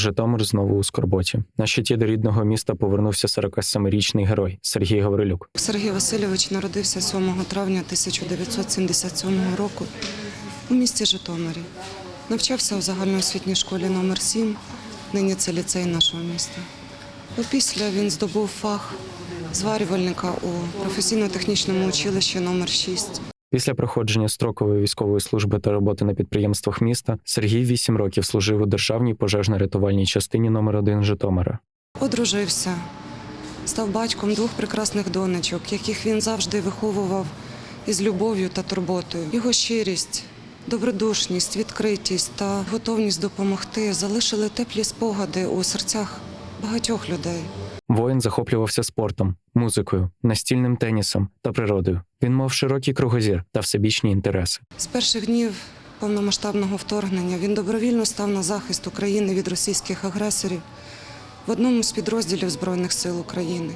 Житомир знову у скорботі. На щиті до рідного міста повернувся 47-річний герой Сергій Гаврилюк. Сергій Васильович народився 7 травня 1977 року у місті Житомирі. Навчався у загальноосвітній школі номер 7 нині це ліцей нашого міста. Опісля він здобув фах зварювальника у професійно-технічному училищі номер 6 Після проходження строкової військової служби та роботи на підприємствах міста Сергій 8 років служив у державній пожежно-рятувальній частині номер 1 Житомира. Одружився, став батьком двох прекрасних донечок, яких він завжди виховував із любов'ю та турботою. Його щирість, добродушність, відкритість та готовність допомогти залишили теплі спогади у серцях багатьох людей. Воїн захоплювався спортом, музикою, настільним тенісом та природою. Він мав широкий кругозір та всебічні інтереси. З перших днів повномасштабного вторгнення він добровільно став на захист України від російських агресорів в одному з підрозділів Збройних сил України.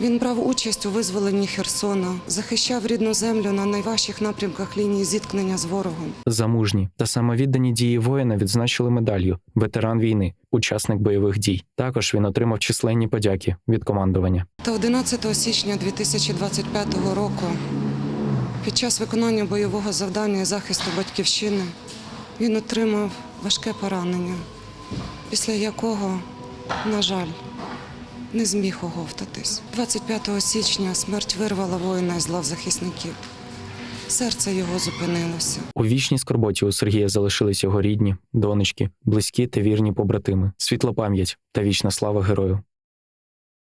Він брав участь у визволенні Херсона, захищав рідну землю на найважчих напрямках лінії зіткнення з ворогом. За мужні та самовіддані дії воїна відзначили медаллю ветеран війни, учасник бойових дій. Також він отримав численні подяки від командування. Та 11 січня 2025 року, під час виконання бойового завдання і захисту батьківщини, він отримав важке поранення, після якого, на жаль, не зміг оговтатись. 25 січня смерть вирвала воїна із лав захисників. Серце його зупинилося. У вічній скорботі у Сергія залишились його рідні, донечки, близькі та вірні побратими, світла пам'ять та вічна слава герою.